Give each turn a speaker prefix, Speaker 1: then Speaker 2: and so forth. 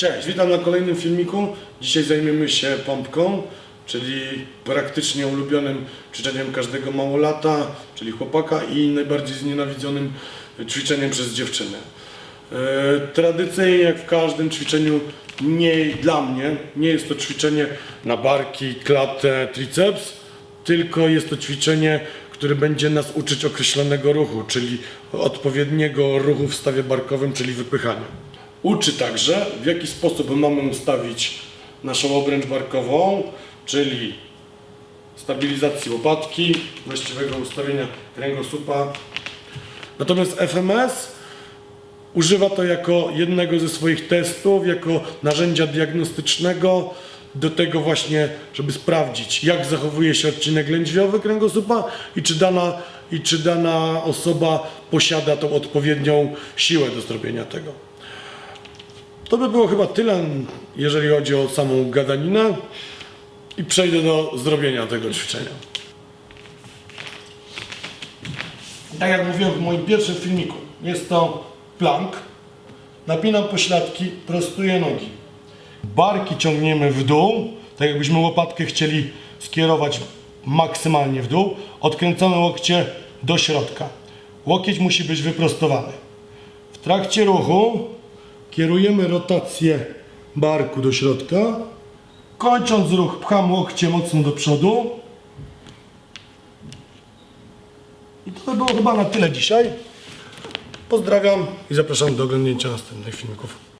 Speaker 1: Cześć, witam na kolejnym filmiku. Dzisiaj zajmiemy się pompką, czyli praktycznie ulubionym ćwiczeniem każdego małolata, czyli chłopaka i najbardziej znienawidzonym ćwiczeniem przez dziewczynę. E, Tradycyjnie, jak w każdym ćwiczeniu, nie dla mnie, nie jest to ćwiczenie na barki, klatę, triceps, tylko jest to ćwiczenie, które będzie nas uczyć określonego ruchu, czyli odpowiedniego ruchu w stawie barkowym, czyli wypychania. Uczy także, w jaki sposób mamy ustawić naszą obręcz barkową, czyli stabilizacji łopatki, właściwego ustawienia kręgosłupa. Natomiast FMS używa to jako jednego ze swoich testów, jako narzędzia diagnostycznego do tego właśnie, żeby sprawdzić, jak zachowuje się odcinek lędźwiowy kręgosłupa i czy dana, i czy dana osoba posiada tą odpowiednią siłę do zrobienia tego. To by było chyba tyle, jeżeli chodzi o samą gadaninę i przejdę do zrobienia tego ćwiczenia. Tak jak mówiłem w moim pierwszym filmiku, jest to plank. Napinam pośladki, prostuję nogi. Barki ciągniemy w dół, tak jakbyśmy łopatkę chcieli skierować maksymalnie w dół. Odkręcamy łokcie do środka. Łokieć musi być wyprostowany. W trakcie ruchu kierujemy rotację barku do środka. Kończąc ruch, pcham łokcie mocno do przodu. I to by było chyba na tyle dzisiaj. Pozdrawiam i zapraszam do oglądnięcia następnych filmików.